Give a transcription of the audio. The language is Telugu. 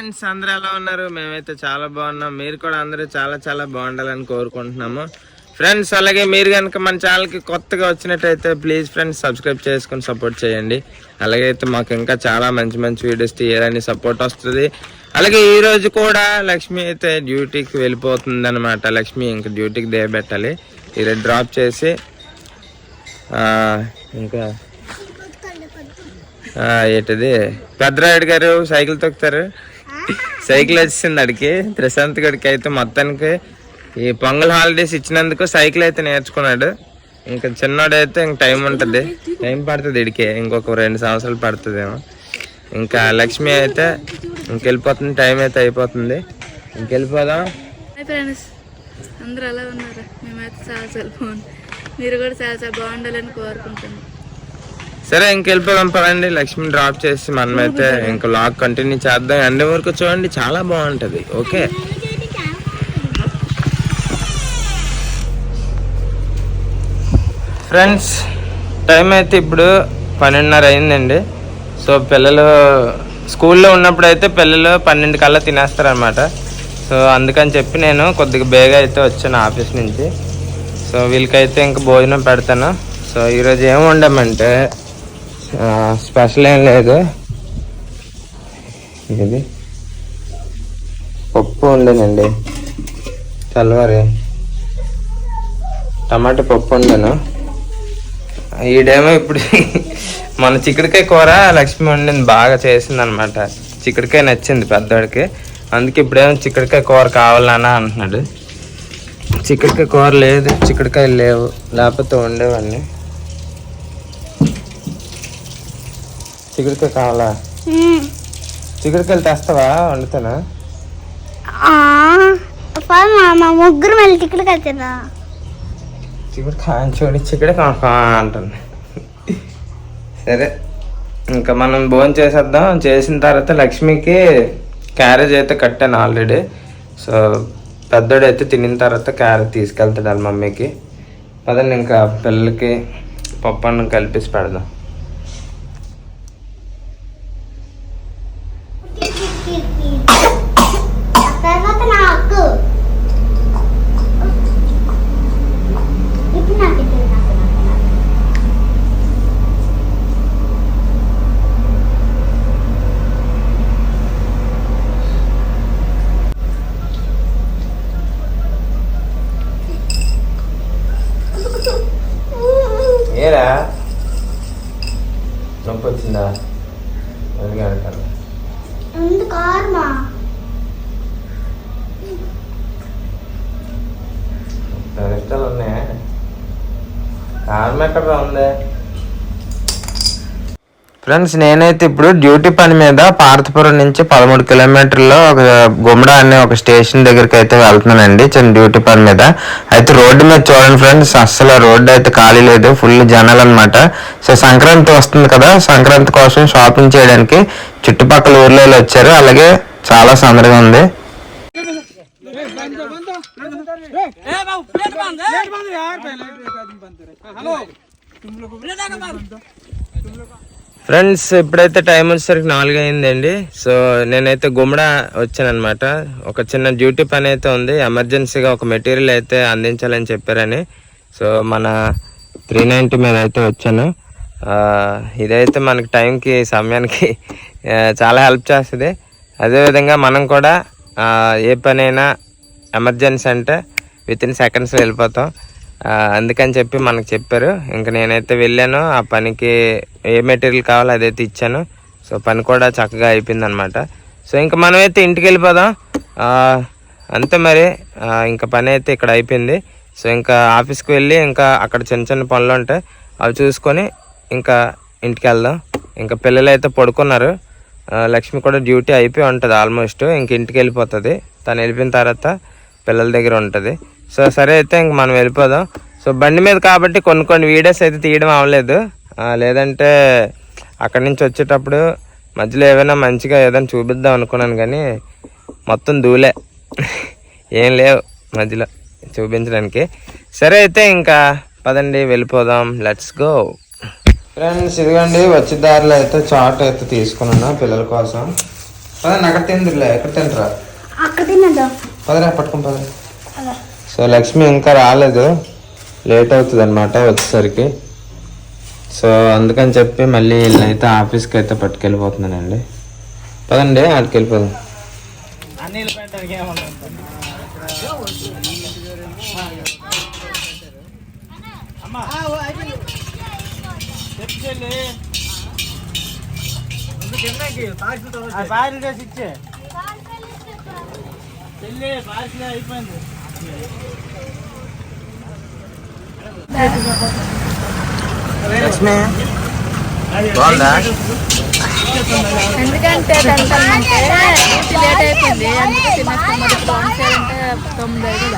ఫ్రెండ్స్ అందరు ఎలా ఉన్నారు. మేమైతే చాలా బాగున్నాం. మీరు కూడా అందరూ చాలా చాలా బాగుండాలని కోరుకుంటున్నాము. ఫ్రెండ్స్ అలాగే మీరు కనుక మన ఛానల్కి కొత్తగా వచ్చినట్టయితే ప్లీజ్ ఫ్రెండ్స్ సబ్స్క్రైబ్ చేసుకొని సపోర్ట్ చేయండి. అలాగే అయితే మాకు ఇంకా చాలా మంచి మంచి వీడియోస్ తీయాలని సపోర్ట్ వస్తుంది. అలాగే ఈ రోజు కూడా లక్ష్మి అయితే డ్యూటీకి వెళ్ళిపోతుంది అనమాట లక్ష్మి ఇంకా డ్యూటీకి దేయబెట్టాలి ఈరోజు డ్రాప్ చేసి ఇంకా ఏంటది? పెద్దరాయుడు గారు సైకిల్ తొక్కుతారు. సైకిల్ వచ్చింది అడికి ప్రశాంత్ గడికి అయితే మొత్తానికి ఈ పొంగల్ హాలిడేస్ ఇచ్చినందుకు సైకిల్ అయితే నేర్చుకున్నాడు. ఇంకా చిన్నోడైతే ఇంక టైం ఉంటుంది. టైం పడుతుంది ఇడికే ఇంకొక రెండు సంవత్సరాలు పడుతుందేమో. ఇంకా లక్ష్మి అయితే ఇంకెళ్ళిపోతుంది టైం అయితే అయిపోతుంది. ఇంకెళ్ళిపోదాం ఫ్రెండ్స్. అందరూ అలా ఉన్నారు? మేమైతే చాలా చాలా బాగుంది మీరు కూడా చాలా చాలా బాగుండాలని కోరుకుంటున్నాం. సరే ఇంకెళ్ళిపోదాం పదండి లక్ష్మి డ్రాప్ చేసి మనమైతే ఇంకా లాగ్ కంటిన్యూ చేద్దాం. ఎండ వరకు చూడండి చాలా బాగుంటుంది. ఓకే ఫ్రెండ్స్ టైం అయితే ఇప్పుడు పన్నెండున్నర అయిందండి. సో పిల్లలు స్కూల్లో ఉన్నప్పుడు అయితే పిల్లలు పన్నెండు కల్లా తినేస్తారనమాట సో అందుకని చెప్పి నేను కొద్దిగా బేగా అయితే వచ్చాను ఆఫీస్ నుంచి. సో వీళ్ళకైతే ఇంకా భోజనం పెడతాను. సో ఈరోజు ఏం వండామంటే స్పెషల్ ఏం లేదు. ఇది పప్పు ఉండేనండి తెల్లవారి. టమాటా పప్పు వండాను. ఈడేమో ఇప్పుడు మన చిక్కుడుకాయ కూర లక్ష్మి వండింది బాగా చేసింది అనమాట చిక్కుడుకాయ నచ్చింది పెద్దవాడికి అందుకే ఇప్పుడేమో చిక్కుడుకాయ కూర కావాలన్నా అంటున్నాడు. చిక్కుడుకాయ కూర లేదు చిక్కుడుకాయలు లేవు. లేకపోతే ఉండేవన్నీ చిక్కుడుకాయ కావాలా? చిక్కుడుకాయలు తెస్తావా వండుతానా? మా ముగ్గురు మళ్ళీ టికెట్ కట్టినా చిక్కుడుకాయ చూడి చిక్కుడుకాయ అంటుంది. సరే ఇంకా మనం భోజనం చేసేద్దాం. చేసిన తర్వాత లక్ష్మికి క్యారేజ్ అయితే కట్టాను ఆల్రెడీ. సో పెద్దోడు అయితే తినిన తర్వాత క్యారేజ్ తీసుకెళ్తాడు వాళ్ళ మమ్మీకి. పదండి ఇంకా పిల్లలకి పప్పు అన్నం కలిపేసి పెడదాం. అంటాను ఉంది కారుమా? ఇష్టాలు ఉన్నాయా? కారం ఎక్కడ ఉంది? ఫ్రెండ్స్ నేనైతే ఇప్పుడు డ్యూటీ పని మీద పార్థపురం నుంచి పదమూడు కిలోమీటర్లో ఒక గుమ్మడ అనే ఒక స్టేషన్ దగ్గరికి అయితే వెళ్తున్నానండి చిన్న డ్యూటీ పని మీద. అయితే రోడ్డు మీద చూడండి ఫ్రెండ్స్ అస్సలు రోడ్డు అయితే ఖాళీ లేదు ఫుల్ జనాలు అనమాట సో సంక్రాంతి వస్తుంది కదా సంక్రాంతి కోసం షాపింగ్ చేయడానికి చుట్టుపక్కల ఊర్లో వాళ్ళు వచ్చారు. అలాగే చాలా సందడిగా ఉంది. ఫ్రెండ్స్ ఇప్పుడైతే టైం వచ్చేసరికి నాలుగు అయిందండి. సో నేనైతే గుమ్మడ వచ్చానమాట ఒక చిన్న డ్యూటీ పని అయితే ఉంది. ఎమర్జెన్సీగా ఒక మెటీరియల్ అయితే అందించాలని చెప్పారని. సో మన త్రీ నైంటీ మీద అయితే వచ్చాను. ఇదైతే మనకి టైంకి సమయానికి చాలా హెల్ప్ చేస్తుంది. అదేవిధంగా మనం కూడా ఏ పనైనా ఎమర్జెన్సీ అంటే విత్ ఇన్ సెకండ్స్లో వెళ్ళిపోతాం. అందుకని చెప్పి మనకు చెప్పారు. ఇంకా నేనైతే వెళ్ళాను. ఆ పనికి ఏ మెటీరియల్ కావాలో అదైతే ఇచ్చాను సో పని కూడా చక్కగా అయిపోయింది అనమాట సో ఇంకా మనమైతే ఇంటికి వెళ్ళిపోదాం. అంతే మరి. ఇంకా పని అయితే ఇక్కడ అయిపోయింది. సో ఇంకా ఆఫీస్కి వెళ్ళి ఇంకా అక్కడ చిన్న చిన్న పనులు ఉంటాయి. అవి చూసుకొని ఇంకా ఇంటికి వెళ్దాం. ఇంకా పిల్లలు అయితే పడుకున్నారు. లక్ష్మి కూడా డ్యూటీ అయిపోయి ఉంటుంది ఆల్మోస్ట్. ఇంక ఇంటికి వెళ్ళిపోతుంది. తను వెళ్ళిపోయిన తర్వాత పిల్లల దగ్గర ఉంటుంది. సో సరే అయితే ఇంక మనం వెళ్ళిపోదాం. సో బండి మీద కాబట్టి కొన్ని కొన్ని వీడియోస్ అయితే తీయడం అవ్వలేదు. లేదంటే అక్కడి నుంచి వచ్చేటప్పుడు మధ్యలో ఏమైనా మంచిగా ఏదైనా చూపిద్దాం అనుకున్నాను కానీ మొత్తం దూలే ఏం లేవు మధ్యలో చూపించడానికి. సరే అయితే ఇంకా పదండి వెళ్ళిపోదాం. లెట్స్ గో ఫ్రెండ్స్ ఇదిగోండి వచ్చే దారిలో అయితే చాట్ అయితే తీసుకున్నాను పిల్లల కోసం. పదండి అక్కడ తిందిలే ఎక్కడ తింటరా? పదరా పట్టుకుని పదరా సో లక్ష్మి ఇంకా రాలేదు. లేట్ అవుతుంది అనమాట వచ్చేసరికి. సో అందుకని చెప్పి మళ్ళీ అయితే ఆఫీస్కి అయితే పట్టుకెళ్ళిపోతున్నానండి. పదండి ఆడికి వెళ్ళిపోదాం లక్ష్మి? బాగుందా? ఎందుకంటే లేట్ అయిపోయింది. అందుకే తినేస్తాం మరి. ఫోన్ చేయాలంటే తొమ్మిది ఐదు